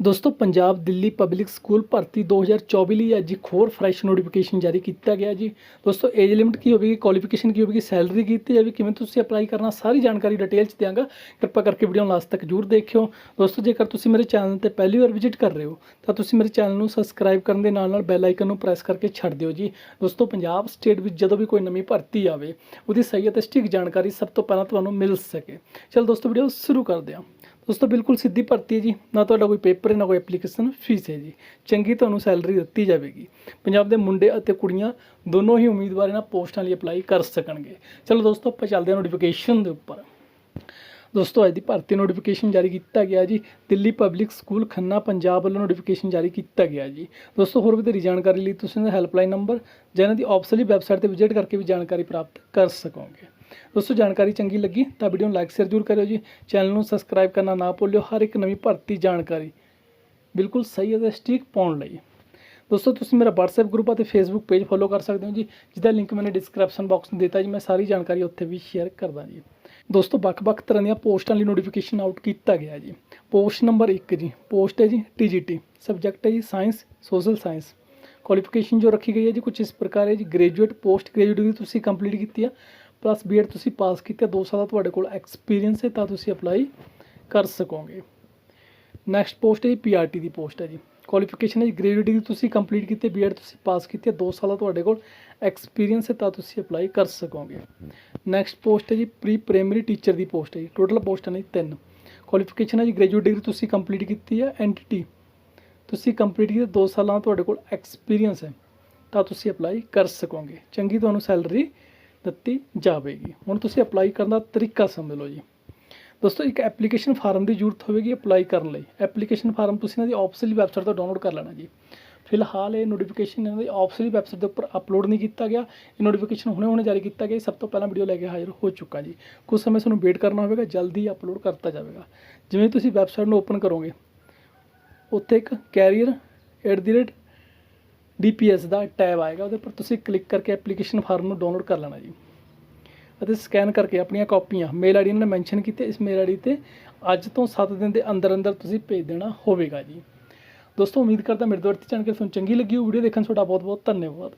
ਦੋਸਤੋ, Punjab Delhi public school ਭਰਤੀ 2024 ਲਈ ਅੱਜ ਇੱਕ ਹੋਰ ਫਰੈਸ਼ ਨੋਟੀਫਿਕੇਸ਼ਨ ਜਾਰੀ ਕੀਤਾ ਗਿਆ ਜੀ। ਦੋਸਤੋ ਏਜ ਲਿਮਿਟ ਕੀ ਹੋਵੇਗੀ ਕੁਆਲੀਫਿਕੇਸ਼ਨ ਕੀ ਹੋਵੇਗੀ ਸੈਲਰੀ ਕੀਤੀ ਜਾਵੇਗੀ, ਕਿਵੇਂ ਤੁਸੀਂ ਅਪਲਾਈ ਕਰਨਾ, ਸਾਰੀ ਜਾਣਕਾਰੀ ਡਿਟੇਲ ਚ ਦਿਆਂਗਾ। ਕਿਰਪਾ ਕਰਕੇ ਵੀਡੀਓ ਨੂੰ ਲਾਸਟ ਤੱਕ ਜਰੂਰ ਦੇਖਿਓ। ਦੋਸਤੋ, ਜੇਕਰ ਤੁਸੀਂ ਮੇਰੇ ਚੈਨਲ ਤੇ ਪਹਿਲੀ ਵਾਰ ਵਿਜ਼ਿਟ ਕਰ ਰਹੇ ਹੋ, ਤਾਂ ਤੁਸੀਂ ਮੇਰੇ ਚੈਨਲ ਨੂੰ ਸਬਸਕ੍ਰਾਈਬ ਕਰਨ ਦੇ ਨਾਲ ਨਾਲ ਬੈਲ ਆਈਕਨ ਨੂੰ ਪ੍ਰੈਸ ਕਰਕੇ ਛੱਡ ਦਿਓ ਜੀ। ਦੋਸਤੋ, ਪੰਜਾਬ ਸਟੇਟ ਵਿੱਚ ਜਦੋਂ ਵੀ ਕੋਈ ਨਵੀਂ ਭਰਤੀ ਆਵੇ, ਉਹਦੀ ਸਹੀ ਅਤੇ ਸਟਿਕ ਜਾਣਕਾਰੀ ਸਭ ਤੋਂ ਪਹਿਲਾਂ ਤੁਹਾਨੂੰ ਮਿਲ ਸਕੇ। ਚਲ ਦੋਸਤੋ ਵੀਡੀਓ ਸ਼ੁਰੂ ਕਰਦੇ ਹਾਂ। ਦੋਸਤੋ ਬਿਲਕੁਲ ਸਿੱਧੀ ਭਰਤੀ ਹੈ ਜੀ। ਨਾ ਤੁਹਾਡਾ ਕੋਈ ਪੇਪਰ ਹੈ, ਨਾ ਕੋਈ ਐਪਲੀਕੇਸ਼ਨ ਫੀਸ ਹੈ ਜੀ। ਚੰਗੀ ਤੁਹਾਨੂੰ ਸੈਲਰੀ ਦਿੱਤੀ ਜਾਵੇਗੀ। ਪੰਜਾਬ ਦੇ ਮੁੰਡੇ ਅਤੇ ਕੁੜੀਆਂ ਦੋਨੋਂ ਹੀ ਉਮੀਦਵਾਰ ਇਹਨਾਂ ਪੋਸਟਾਂ ਲਈ ਅਪਲਾਈ ਕਰ ਸਕਣਗੇ। ਚਲੋ ਦੋਸਤੋ, ਆਪਾਂ ਚੱਲਦੇ ਹਾਂ ਨੋਟੀਫਿਕੇਸ਼ਨ ਦੇ ਉੱਪਰ। ਦੋਸਤੋ, ਅੱਜ ਦੀ ਭਰਤੀ ਨੋਟੀਫਿਕੇਸ਼ਨ ਜਾਰੀ ਕੀਤਾ ਗਿਆ ਜੀ। ਦਿੱਲੀ ਪਬਲਿਕ ਸਕੂਲ ਖੰਨਾ, ਪੰਜਾਬ ਵੱਲੋਂ ਨੋਟੀਫਿਕੇਸ਼ਨ ਜਾਰੀ ਕੀਤਾ ਗਿਆ ਜੀ। ਦੋਸਤੋ, ਹੋਰ ਵਧੇਰੀ ਜਾਣਕਾਰੀ ਲਈ ਤੁਸੀਂ ਇਹਨਾਂ ਦਾ ਹੈਲਪਲਾਈਨ ਨੰਬਰ ਜਾਂ ਇਹਨਾਂ ਦੀ ਆਫਸਲੀ ਵੈਬਸਾਈਟ ਤੇ ਵਿਜ਼ਿਟ ਕਰਕੇ ਵੀ ਜਾਣਕਾਰੀ ਪ੍ਰਾਪਤ ਕਰ ਸਕੋਗੇ। ਦੋਸਤੋ, ਜਾਣਕਾਰੀ ਚੰਗੀ ਲੱਗੀ ਤਾਂ ਵੀਡੀਓ ਨੂੰ ਲਾਈਕ ਸ਼ੇਅਰ ਜ਼ਰੂਰ ਕਰਿਓ ਜੀ। ਚੈਨਲ ਨੂੰ ਸਬਸਕ੍ਰਾਈਬ ਕਰਨਾ ਨਾ ਭੁੱਲਿਓ। ਹਰ ਇੱਕ ਨਵੀਂ ਭਰਤੀ ਜਾਣਕਾਰੀ ਬਿਲਕੁਲ ਸਹੀ ਅਤੇ ਸਟੀਕ ਪਾਉਣ ਲਈ। ਦੋਸਤੋ, ਤੁਸੀਂ ਮੇਰਾ WhatsApp ਗਰੁੱਪ ਅਤੇ Facebook ਪੇਜ ਫੋਲੋ ਕਰ ਸਕਦੇ ਹੋ ਜੀ, ਜਿਹਦਾ ਲਿੰਕ ਮੈਨੇ ਡਿਸਕ੍ਰਿਪਸ਼ਨ ਬਾਕਸ ਨੂੰ ਦਿੱਤਾ ਜੀ। ਮੈਂ ਸਾਰੀ ਜਾਣਕਾਰੀ ਉੱਥੇ ਵੀ ਸ਼ੇਅਰ ਕਰਦਾ ਜੀ। ਦੋਸਤੋ, ਵੱਖ-ਵੱਖ ਤਰ੍ਹਾਂ ਦੀਆਂ ਪੋਸਟਾਂ ਲਈ ਨੋਟੀਫਿਕੇਸ਼ਨ ਆਊਟ ਕੀਤਾ ਗਿਆ ਜੀ। ਪੋਸਟ ਨੰਬਰ 1 ਜੀ। ਪੋਸਟ ਹੈ ਜੀ TGT ਸਬਜੈਕਟ ਹੈ ਜੀ ਸਾਇੰਸ ਸੋਸ਼ਲ ਸਾਇੰਸ ਕੁਆਲੀਫਿਕੇਸ਼ਨ ਜੋ ਰੱਖੀ ਗਈ ਹੈ ਜੀ ਕੁਝ ਇਸ ਪ੍ਰਕਾਰ ਹੈ ਜੀ। ਗ੍ਰੈਜੂਏਟ ਪੋਸਟ ਗ੍ਰੈਜੂਏਟ ਦੀ ਤੁਸੀਂ ਕੰਪਲੀਟ ਕੀਤੀ ਆ। ਪਲੱਸ ਬੀਐਡ ਤੁਸੀਂ ਪਾਸ ਕੀਤਾ 2 ਸਾਲ ਦਾ ਤੁਹਾਡੇ ਕੋਲ ਐਕਸਪੀਰੀਅੰਸ ਹੈ ਤਾਂ ਤੁਸੀਂ ਅਪਲਾਈ ਕਰ ਸਕੋਗੇ। ਨੈਕਸਟ ਪੋਸਟ ਹੈ ਜੀ ਪੀਆਰਟੀ ਦੀ ਪੋਸਟ ਹੈ ਜੀ। ਕੁਆਲੀਫਿਕੇਸ਼ਨ ਹੈ ਜੀ ਗ੍ਰੈਜੂਏਟ ਡਿਗਰੀ ਤੁਸੀਂ ਕੰਪਲੀਟ ਕੀਤੀ ਬੀਐਡ ਤੁਸੀਂ ਪਾਸ ਕੀਤੀ 2 ਸਾਲ ਦਾ ਤੁਹਾਡੇ ਕੋਲ ਐਕਸਪੀਰੀਅੰਸ ਹੈ ਤਾਂ ਤੁਸੀਂ ਅਪਲਾਈ ਕਰ ਸਕੋਗੇ। ਨੈਕਸਟ ਪੋਸਟ ਹੈ ਜੀ ਪ੍ਰੀ ਪ੍ਰਾਇਮਰੀ ਟੀਚਰ ਦੀ ਪੋਸਟ ਹੈ ਜੀ। ਟੋਟਲ ਪੋਸਟਾਂ ਨੇ ਤਿੰਨ। ਕੁਆਲੀਫਿਕੇਸ਼ਨ ਹੈ ਜੀ ਗ੍ਰੈਜੂਏਟ ਡਿਗਰੀ ਤੁਸੀਂ ਕੰਪਲੀਟ ਕੀਤੀ ਹੈ ਐਂਟੀਟੀ ਤੁਸੀਂ ਕੰਪਲੀਟ ਕੀਤੀ 2 ਸਾਲਾਂ ਦਾ ਤੁਹਾਡੇ ਕੋਲ ਐਕਸਪੀਰੀਅੰਸ ਹੈ, ਤਾਂ ਤੁਸੀਂ ਅਪਲਾਈ ਕਰ ਸਕੋਗੇ। ਚੰਗੀ ਤੁਹਾਨੂੰ ਸੈਲਰੀ ਦਿੱਤੀ ਜਾਵੇਗੀ। ਹੁਣ ਤੁਸੀਂ ਅਪਲਾਈ ਕਰਨ ਦਾ ਤਰੀਕਾ ਸਮਝ ਲਓ ਜੀ। ਦੋਸਤੋ, ਇੱਕ ਐਪਲੀਕੇਸ਼ਨ ਫਾਰਮ ਦੀ ਜ਼ਰੂਰਤ ਹੋਵੇਗੀ ਅਪਲਾਈ ਕਰਨ ਲਈ। ਐਪਲੀਕੇਸ਼ਨ ਫਾਰਮ ਤੁਸੀਂ ਇਹਨਾਂ ਦੀ ਆਫੀਸ਼ੀਅਲ ਵੈਬਸਾਈਟ ਤੋਂ ਡਾਊਨਲੋਡ ਕਰ ਲੈਣਾ ਜੀ। ਫਿਲਹਾਲ ਇਹ ਨੋਟੀਫਿਕੇਸ਼ਨ ਇਹਨਾਂ ਦੀ ਆਫੀਸ਼ੀਅਲ ਵੈਬਸਾਈਟ ਦੇ ਉੱਪਰ ਅਪਲੋਡ ਨਹੀਂ ਕੀਤਾ ਗਿਆ। ਇਹ ਨੋਟੀਫਿਕੇਸ਼ਨ ਹੁਣੇ ਹੁਣੇ ਜਾਰੀ ਕੀਤਾ ਗਿਆ ਸਭ ਤੋਂ ਪਹਿਲਾਂ ਵੀਡੀਓ ਲੈ ਕੇ ਹਾਜ਼ਰ ਹੋ ਚੁੱਕਾ ਜੀ। ਕੁਝ ਸਮੇਂ ਤੁਹਾਨੂੰ ਵੇਟ ਕਰਨਾ ਹੋਵੇਗਾ, ਜਲਦੀ ਅਪਲੋਡ ਕਰਤਾ ਜਾਵੇਗਾ। ਜਿਵੇਂ ਤੁਸੀਂ ਵੈਬਸਾਈਟ ਨੂੰ ਓਪਨ ਕਰੋਗੇ, ਉੱਥੇ ਇੱਕ career at the rate DPS the tab ਆਏਗਾ, ਉਹਦੇ ਉੱਪਰ ਤੁਸੀਂ ਕਲਿੱਕ ਕਰਕੇ ਐਪਲੀਕੇਸ਼ਨ ਫਾਰਮ ਨੂੰ ਡਾਊਨਲੋਡ ਕਰ ਲੈਣਾ ਜੀ। ਅਤੇ ਸਕੈਨ ਕਰਕੇ ਆਪਣੀਆਂ ਕਾਪੀਆਂ ਮੇਲ ਆਈਡੀ ਨੇ ਮੈਂਸ਼ਨ ਕੀਤੇ, ਇਸ ਮੇਲ ਆਈਡੀ ਤੇ ਅੱਜ ਤੋਂ 7 ਦਿਨ ਦੇ ਅੰਦਰ ਅੰਦਰ ਤੁਸੀਂ ਭੇਜ ਦੇਣਾ ਹੋਵੇਗਾ ਜੀ। ਦੋਸਤੋ, ਉਮੀਦ ਕਰਦਾ ਮੇਰੇ ਦੁਆਰਾ ਜਾਣਕਾਰੀ ਤੁਹਾਨੂੰ ਚੰਗੀ ਲੱਗੀ ਹੋ ਵੀਡੀਓ ਦੇਖਣ ਤੁਹਾਡਾ ਬਹੁਤ ਬਹੁਤ ਧੰਨਵਾਦ।